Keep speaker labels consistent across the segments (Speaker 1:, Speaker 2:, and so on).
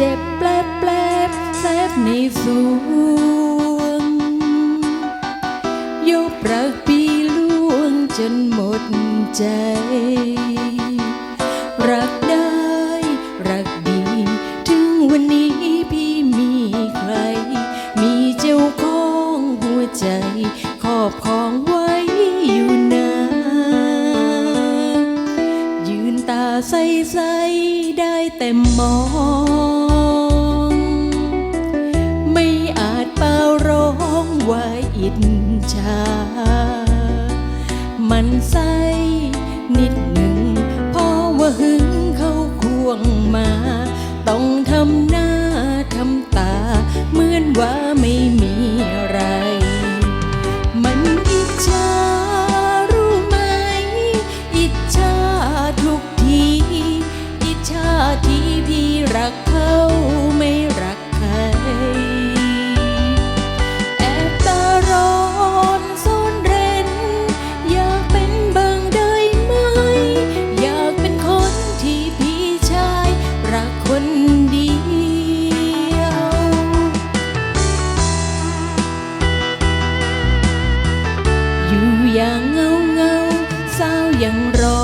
Speaker 1: เจ็บแปลบแปลบแสบในสวงยกรักปีล่วงจนหมดใจ รักได้ รักดี ถึงวันนี้พี่มีใคร มีเจ้าของหัวใจครอบครองไว้อยู่นานยืนตาใส ๆ ได้แต่มอง จฉามันใสนิดหนึ่งเพราะว่าหึงเขาควงมา ต้องทำหน้าทำตา เหมือนว่าไม่มีอะไร มันอิจฉารู้ไหม อิจฉาทุกที อิจฉาที่พี่รักเขา อย่างเงาเงาเศร้ายังรอ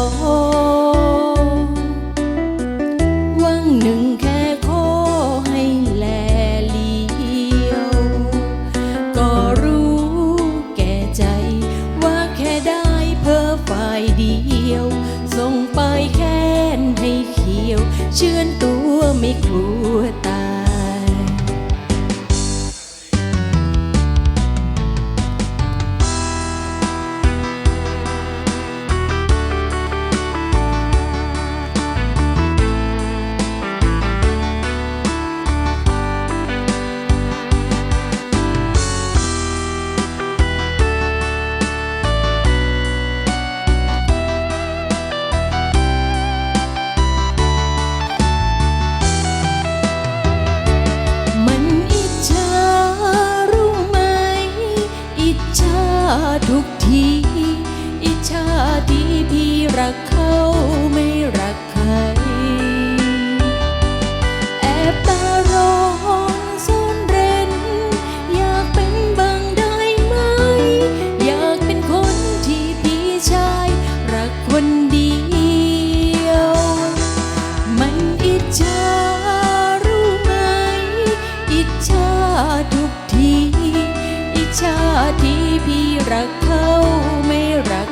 Speaker 1: วังหนึ่งแค่ขอให้แลเลียว ก็รู้แก่ใจว่าแค่ได้เพ้อฝ่ายเดียว ส่งไปแค้นให้เขียว เชื่อนตัวไม่กลัว ทุกที อิจฉาที่พี่รักเขาไม่รักใคร แอบตาร้อนซ่อนเร้น อยากเป็นบางได้ไหม อยากเป็นคนที่พี่ชายรักคนเดียว มันอิจฉารู้ไหม อิจฉาทุกที ชาติที่พี่รักเขาไม่รัก